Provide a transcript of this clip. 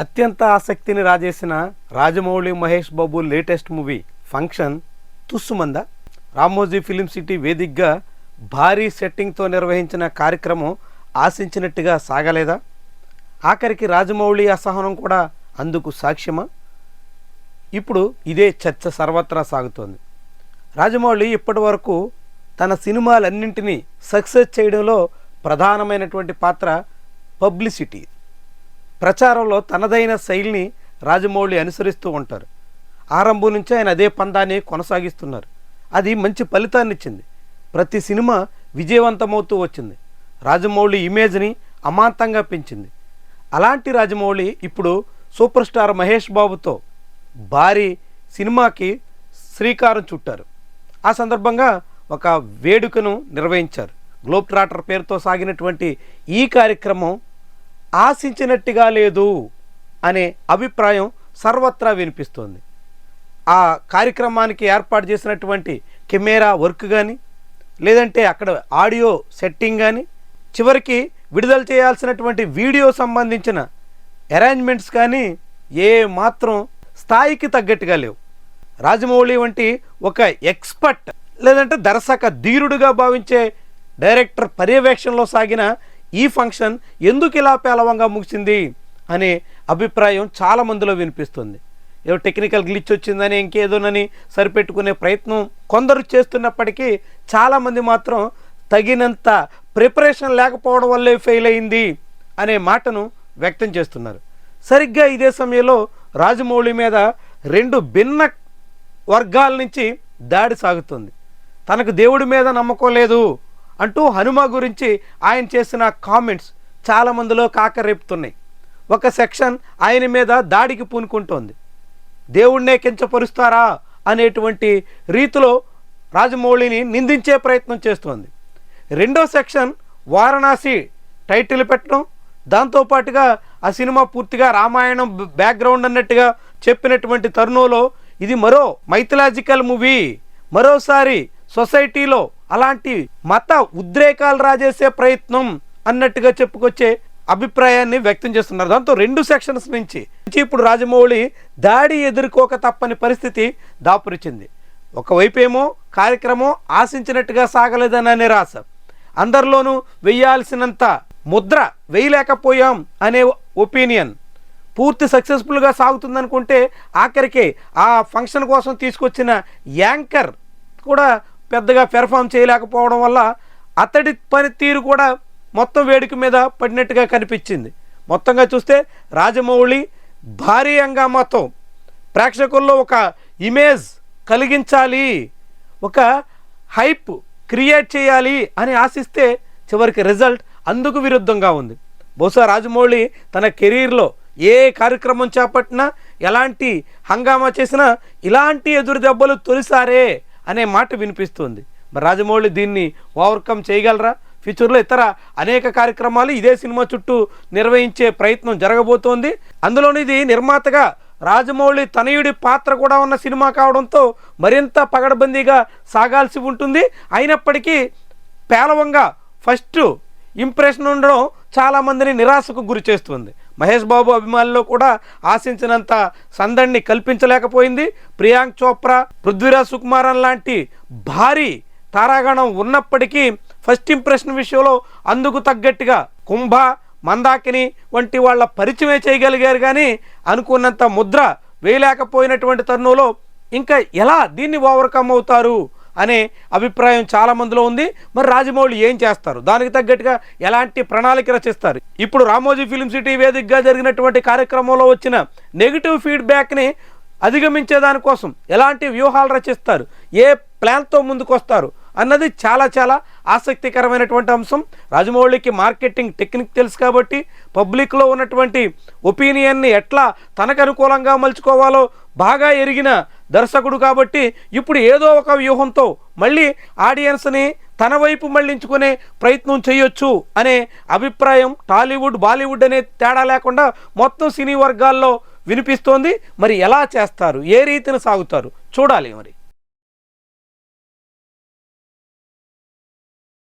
అత్యంత ఆసక్తిని రాజేసిన Rajamouli Mahesh Babu latest movie function తుస్సుమంద. Ramoji film city వేదికగా భారీ సెట్టింగ్తో నిర్వహించిన కార్యక్రమం ఆశించినట్టుగా సాగలేదా? ఆఖరికి రాజమౌళి అసహనం కూడా అందుకు సాక్ష్యమా? ఇప్పుడు ఇదే చర్చ సర్వత్రా సాగుతోంది. రాజమౌళి ఇప్పటి వరకు తన సినిమాలన్నింటినీ సక్సెస్ చేయడంలో ప్రధానమైనటువంటి పాత్ర పబ్లిసిటీ ప్రచారంలో తనదైన శైలిని రాజమౌళి అనుసరిస్తూ ఉంటారు. ఆరంభం నుంచి ఆయన అదే పందాన్ని కొనసాగిస్తున్నారు. అది మంచి ఫలితాన్ని ఇచ్చింది. ప్రతి సినిమా విజయవంతమవుతూ వచ్చింది. రాజమౌళి ఇమేజ్ని అమాంతంగా పెంచింది. అలాంటి రాజమౌళి ఇప్పుడు సూపర్ స్టార్ మహేష్ బాబుతో భారీ సినిమాకి శ్రీకారం చుట్టారు. ఆ సందర్భంగా ఒక వేడుకను నిర్వహించారు. గ్లోబ్ ట్రాటర్ పేరుతో సాగినటువంటి ఈ కార్యక్రమం ఆశించినట్టుగా లేదు అనే అభిప్రాయం సర్వత్రా వినిపిస్తోంది. ఆ కార్యక్రమానికి ఏర్పాటు చేసినటువంటి కెమెరా వర్క్ కానీ లేదంటే అక్కడ ఆడియో సెట్టింగ్ కానీ చివరికి విడుదల చేయాల్సినటువంటి వీడియో సంబంధించిన అరేంజ్మెంట్స్ కానీ ఏ మాత్రం స్థాయికి తగ్గట్టుగా లేవు. రాజమౌళి వంటి ఒక ఎక్స్పర్ట్ లేదంటే దర్శక ధీరుడుగా భావించే డైరెక్టర్ పర్యవేక్షణలో సాగిన ఈ ఫంక్షన్ ఎందుకు ఇలా పేలవంగా ముగిసింది అనే అభిప్రాయం చాలా మందిలో వినిపిస్తుంది. ఏదో టెక్నికల్ గ్లిచ్ వచ్చిందని ఇంకేదోనని సరిపెట్టుకునే ప్రయత్నం కొందరు చేస్తున్నప్పటికీ చాలామంది మాత్రం తగినంత ప్రిపరేషన్ లేకపోవడం వల్లే ఫెయిల్ అయింది అనే మాటను వ్యక్తం చేస్తున్నారు. సరిగ్గా ఇదే సమయంలో రాజమౌళి మీద రెండు భిన్న వర్గాల నుంచి దాడి సాగుతుంది. తనకు దేవుడి మీద నమ్మకం లేదు. అంటూ హనుమ గురించి ఆయన చేసిన కామెంట్స్ చాలా మందిలో కాకరేపుతున్నాయి ఒక సెక్షన్ ఆయన మీద దాడికి పూనుకుంటోంది. దేవుణ్ణే కించపరుస్తారా అనేటువంటి రీతిలో రాజమౌళిని నిందించే ప్రయత్నం చేస్తోంది. రెండో సెక్షన్ వారణాసి టైటిల్ పెట్టడం దాంతోపాటుగా ఆ సినిమా పూర్తిగా రామాయణం బ్యాక్గ్రౌండ్ అన్నట్టుగా చెప్పినటువంటి తరుణంలో ఇది మరో మైథలాజికల్ మూవీ మరోసారి సొసైటీలో అలాంటి మత ఉద్రేకాలు రాజేసే ప్రయత్నం అన్నట్టుగా చెప్పుకొచ్చే అభిప్రాయాన్ని వ్యక్తం చేస్తున్నారు. దాంతో రెండు సెక్షన్స్ నుంచి ఇప్పుడు రాజమౌళి దాడి ఎదుర్కోక తప్పని పరిస్థితి దాపురిచింది. ఒకవైపు ఏమో కార్యక్రమం ఆశించినట్టుగా సాగలేదని నిరాశ. అందరిలోనూ వెయ్యాల్సినంత ముద్ర వేయలేకపోయాం అనే ఒపీనియన్. పూర్తి సక్సెస్ఫుల్గా సాగుతుందనుకుంటే ఆఖరికి ఆ ఫంక్షన్ కోసం తీసుకొచ్చిన యాంకర్ కూడా పెద్దగా పెర్ఫామ్ చేయలేకపోవడం వల్ల అతడి పనితీరు కూడా మొత్తం వేడుక మీద పడినట్టుగా కనిపించింది. మొత్తంగా చూస్తే రాజమౌళి భారీ హంగామాతో ప్రేక్షకుల్లో ఒక ఇమేజ్ కలిగించాలి ఒక హైప్ క్రియేట్ చేయాలి అని ఆశిస్తే చివరికి రిజల్ట్ అందుకు విరుద్ధంగా ఉంది. బహుశా రాజమౌళి తన కెరీర్లో ఏ కార్యక్రమం చేపట్టినా ఎలాంటి హంగామా చేసినా ఇలాంటి ఎదురు దెబ్బలు తొలిసారే అనే మాట వినిపిస్తుంది. మరి రాజమౌళి దీన్ని ఓవర్కమ్ చేయగలరా? ఫ్యూచర్లో ఇతర అనేక కార్యక్రమాలు ఇదే సినిమా చుట్టూ నిర్వహించే ప్రయత్నం జరగబోతోంది. అందులోని ఇది నిర్మాతగా రాజమౌళి తనయుడి పాత్ర కూడా ఉన్న సినిమా కావడంతో మరింత పగడబందీగా సాగాల్సి ఉంటుంది. అయినప్పటికీ పేలవంగా ఫస్ట్ ఇంప్రెషన్ ఉండడం చాలామందిని నిరాశకు గురి చేస్తుంది. మహేష్ బాబు అభిమానుల్లో కూడా ఆశించినంత సందడిని కల్పించలేకపోయింది. ప్రియాంక్ చోప్రా పృథ్వీరాజ్ సుకుమారన్ లాంటి భారీ తారాగణం ఉన్నప్పటికీ ఫస్ట్ ఇంప్రెషన్ విషయంలో అందుకు తగ్గట్టుగా కుంభ మందాకిని వంటి వాళ్ళ పరిచయమే చేయగలిగారు కానీ అనుకున్నంత ముద్ర వేయలేకపోయినటువంటి తరుణంలో ఇంకా ఎలా దీన్ని ఓవర్కమ్ అవుతారు? అనే అభిప్రాయం చాలా మందిలో ఉంది. మరి రాజమౌళి ఏం చేస్తారు? దానికి తగ్గట్టుగా ఎలాంటి ప్రణాళిక రచిస్తారు? ఇప్పుడు రామోజీ ఫిలిం సిటీ వేదికగా జరిగినటువంటి కార్యక్రమంలో వచ్చిన నెగిటివ్ ఫీడ్బ్యాక్ని అధిగమించే దానికోసం ఎలాంటి వ్యూహాలు రచిస్తారు? ఏ ప్లాన్తో ముందుకు వస్తారు అన్నది చాలా చాలా ఆసక్తికరమైనటువంటి అంశం. రాజమౌళికి మార్కెటింగ్ టెక్నిక్ తెలుసు కాబట్టి పబ్లిక్లో ఉన్నటువంటి ఒపీనియన్ని ఎట్లా తనకు అనుకూలంగా మలుచుకోవాలో బాగా ఎరిగిన దర్శకుడు కాబట్టి ఇప్పుడు ఏదో ఒక వ్యూహంతో మళ్ళీ ఆడియన్స్ని తన వైపు మళ్ళించుకునే ప్రయత్నం చేయొచ్చు అనే అభిప్రాయం టాలీవుడ్ బాలీవుడ్ అనే తేడా లేకుండా మొత్తం సినీ వర్గాల్లో వినిపిస్తోంది. మరి ఎలా చేస్తారు? ఏ రీతిని సాగుతారు? చూడాలి మరి.